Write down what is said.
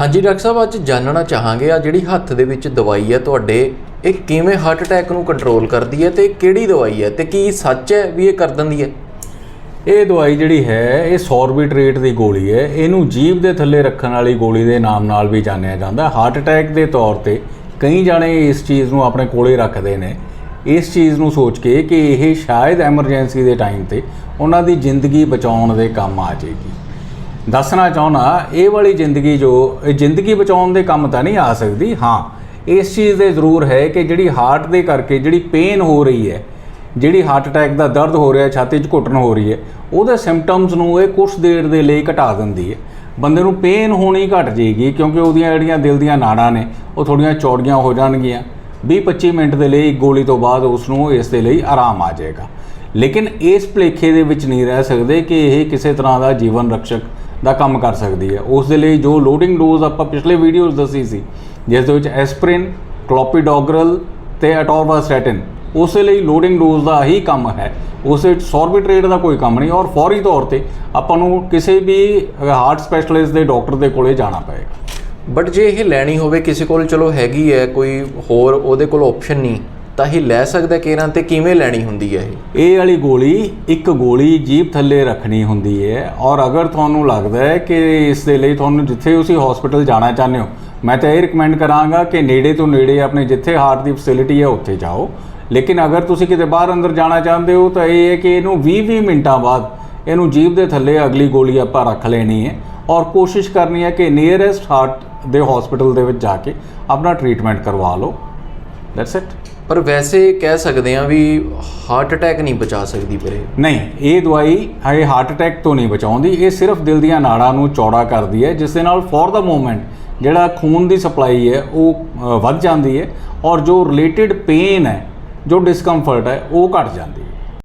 ਹਾਂਜੀ, ਡਾਕਟਰ ਸਾਹਿਬ, ਅੱਜ ਜਾਣਨਾ ਚਾਹਾਂਗੇ ਆ ਜਿਹੜੀ ਹੱਥ ਦੇ ਵਿੱਚ ਦਵਾਈ ਹੈ ਤੁਹਾਡੇ, ਇਹ ਕਿਵੇਂ ਹਾਰਟ ਅਟੈਕ ਨੂੰ ਕੰਟਰੋਲ ਕਰਦੀ ਹੈ ਤੇ ਕਿਹੜੀ ਦਵਾਈ ਹੈ ਤੇ ਕੀ ਸੱਚ ਹੈ ਵੀ ਇਹ ਕਰ ਦਿੰਦੀ ਹੈ ਇਹ ਦਵਾਈ ਜਿਹੜੀ ਹੈ, ਇਹ ਸੌਰਬਿਟਰੇਟ ਦੀ ਗੋਲੀ ਹੈ। ਇਹਨੂੰ ਜੀਭ ਦੇ ਥੱਲੇ ਰੱਖਣ ਵਾਲੀ ਗੋਲੀ ਦੇ ਨਾਮ ਨਾਲ ਵੀ ਜਾਣਿਆ ਜਾਂਦਾ। ਹਾਰਟ ਅਟੈਕ ਦੇ ਤੌਰ ਤੇ ਕਈ ਜਾਣੇ ਇਸ ਚੀਜ਼ ਨੂੰ ਆਪਣੇ ਕੋਲੇ ਰੱਖਦੇ ਨੇ। ਇਸ ਚੀਜ਼ ਨੂੰ ਸੋਚ ਕੇ ਕਿ ਇਹ ਸ਼ਾਇਦ ਐਮਰਜੈਂਸੀ ਦੇ ਟਾਈਮ ਤੇ ਉਹਨਾਂ ਦੀ ਜ਼ਿੰਦਗੀ ਬਚਾਉਣ ਦੇ ਕੰਮ ਆ ਜਾਏਗੀ। ਦੱਸਣਾ ਚਾਹੁੰਦਾ, ਇਹ ਵਾਲੀ ਜ਼ਿੰਦਗੀ ਜੋ, ਇਹ ਜ਼ਿੰਦਗੀ ਬਚਾਉਣ ਦੇ ਕੰਮ ਤਾਂ ਨਹੀਂ ਆ ਸਕਦੀ। ਹਾਂ, ਇਸ ਚੀਜ਼ ਦੇ ਜ਼ਰੂਰ ਹੈ ਕਿ ਜਿਹੜੀ ਹਾਰਟ ਦੇ ਕਰਕੇ ਜਿਹੜੀ ਪੇਨ ਹੋ ਰਹੀ ਹੈ, ਜਿਹੜੀ ਹਾਰਟ ਅਟੈਕ ਦਾ ਦਰਦ ਹੋ ਰਿਹਾ, ਛਾਤੀ 'ਚ ਘੁੱਟਣ ਹੋ ਰਹੀ ਹੈ, ਉਹਦੇ ਸਿੰਪਟਮਸ ਨੂੰ ਇਹ ਕੁਝ ਦੇਰ ਦੇ ਲਈ ਘਟਾ ਦਿੰਦੀ ਹੈ। ਬੰਦੇ ਨੂੰ ਪੇਨ ਹੋਣੀ ਘਟ ਜਾਏਗੀ ਕਿਉਂਕਿ ਉਹਦੀਆਂ ਜਿਹੜੀਆਂ ਦਿਲ ਦੀਆਂ ਨਾੜਾਂ ਨੇ, ਉਹ ਥੋੜੀਆਂ ਚੌੜੀਆਂ ਹੋ ਜਾਣਗੀਆਂ। 20-25 ਮਿੰਟ ਦੇ ਲਈ ਇੱਕ ਗੋਲੀ ਤੋਂ ਬਾਅਦ ਉਸ ਨੂੰ ਇਸ ਦੇ ਲਈ ਆਰਾਮ ਆ ਜਾਏਗਾ। ਲੇਕਿਨ ਇਸ ਭਲੇਖੇ ਦੇ ਵਿੱਚ ਨਹੀਂ ਰਹਿ ਸਕਦੇ ਕਿ ਇਹ ਕਿਸੇ ਤਰ੍ਹਾਂ ਦਾ ਜੀਵਨ ਰਕਸ਼ਕ ਦਾ ਕੰਮ ਕਰ ਸਕਦੀ ਹੈ। ਉਸ ਦੇ ਲਈ ਜੋ ਲੋਡਿੰਗ ਡੋਜ਼ ਆਪਾਂ ਪਿਛਲੇ ਵੀਡੀਓਜ਼ ਦੱਸੀ ਸੀ, ਜਿਸ ਦੇ ਵਿੱਚ ਐਸਪ੍ਰਿਨ ਕਲੋਪੀਡੋਗਰਲ ਤੇ ਅਟੋਰਵਾਸਟੈਟਿਨ ਉਸ ਲਈ ਲੋਡਿੰਗ ਡੋਜ਼ ਦਾ ਹੀ ਕੰਮ ਹੈ। ਉਸ ਵਿੱਚ ਸੌਰਬਿਟਰੇਟ ਦਾ ਕੋਈ ਕੰਮ ਨਹੀਂ ਔਰ ਫੌਰੀ ਤੌਰ ਤੇ ਆਪਾਂ ਨੂੰ ਕਿਸੇ ਵੀ ਹਾਰਟ ਸਪੈਸ਼ਲਿਸਟ ਦੇ ਡਾਕਟਰ ਦੇ ਕੋਲੇ ਜਾਣਾ ਪਏਗਾ। ਬਟ ਜੇ ਇਹ ਲੈਣੀ ਹੋਵੇ ਕਿਸੇ ਕੋਲ, ਚਲੋ ਹੈਗੀ ਹੈ, ਕੋਈ ਹੋਰ ਉਹਦੇ ਕੋਲ ਆਪਸ਼ਨ ਨਹੀਂ। ਤਾਂ ਇਹ ਲੈ ਸਕਦਾ ਕਿਹਨਾਂ ਤੇ ਕਿਵੇਂ ਲੈਣੀ ਹੁੰਦੀ ਹੈ ਇਹ? ਇਹ ਵਾਲੀ ਗੋਲੀ ਇੱਕ ਗੋਲੀ ਜੀਭ ਥੱਲੇ ਰੱਖਣੀ ਹੁੰਦੀ ਹੈ ਔਰ ਅਗਰ ਤੁਹਾਨੂੰ ਲੱਗਦਾ ਹੈ ਕਿ ਇਸ ਦੇ ਲਈ ਤੁਹਾਨੂੰ ਜਿੱਥੇ ਤੁਸੀਂ ਹਸਪੀਟਲ ਜਾਣਾ ਚਾਹੁੰਦੇ ਹੋ, ਮੈਂ ਤਾਂ ਇਹ ਰეკਮੈਂਡ ਕਰਾਂਗਾ ਕਿ ਨੇੜੇ ਤੋਂ ਨੇੜੇ ਆਪਣੇ ਜਿੱਥੇ ਹਾਰਟ ਦੀ ਫੈਸਿਲਿਟੀ ਹੈ ਉੱਥੇ ਜਾਓ। ਲੇਕਿਨ ਅਗਰ ਤੁਸੀਂ ਕਿਤੇ ਬਾਹਰ ਅੰਦਰ ਜਾਣਾ ਚਾਹੁੰਦੇ ਹੋ ਤਾਂ ਇਹ ਹੈ ਕਿ ਇਹਨੂੰ 20-20 ਮਿੰਟਾਂ ਬਾਅਦ ਇਹਨੂੰ ਜੀਭ ਦੇ ਥੱਲੇ ਅਗਲੀ ਗੋਲੀ ਆਪਾਂ ਰੱਖ ਲੈਣੀ ਹੈ ਔਰ ਕੋਸ਼ਿਸ਼ ਕਰਨੀ ਹੈ ਕਿ ਨੀਅਰੈਸਟ ਹਾਰਟ ਦੇ ਹਸਪੀਟਲ ਦੇ ਵਿੱਚ ਜਾ ਕੇ ਆਪਣਾ ਟ੍ਰੀਟਮੈਂਟ ਕਰਵਾ ਲਓ। ਦੈਟਸ ਇਟ ਪਰ ਵੈਸੇ ਕਹਿ ਸਕਦੇ ਆ ਵੀ ਹਾਰਟ ਅਟੈਕ ਨਹੀਂ ਬਚਾ ਸਕਦੀ ਪਰ ਨਹੀਂ, ਇਹ ਦਵਾਈ ਇਹ ਹਾਰਟ ਅਟੈਕ ਤੋਂ ਨਹੀਂ ਬਚਾਉਂਦੀ, ਇਹ ਸਿਰਫ ਦਿਲ ਦੀਆਂ ਨਾੜਾਂ ਨੂੰ ਚੌੜਾ ਕਰਦੀ ਹੈ, ਜਿਸ ਦੇ ਨਾਲ ਫॉर ਦਾ ਮੂਵਮੈਂਟ ਜਿਹੜਾ ਖੂਨ ਦੀ ਸਪਲਾਈ ਹੈ, ਉਹ ਵੱਧ ਜਾਂਦੀ ਹੈ ਔਰ ਜੋ ਰਿਲੇਟਡ ਪੇਨ ਹੈ, ਜੋ ਡਿਸਕੰਫਰਟ ਹੈ, ਉਹ ਘਟ ਜਾਂਦੀ ਹੈ।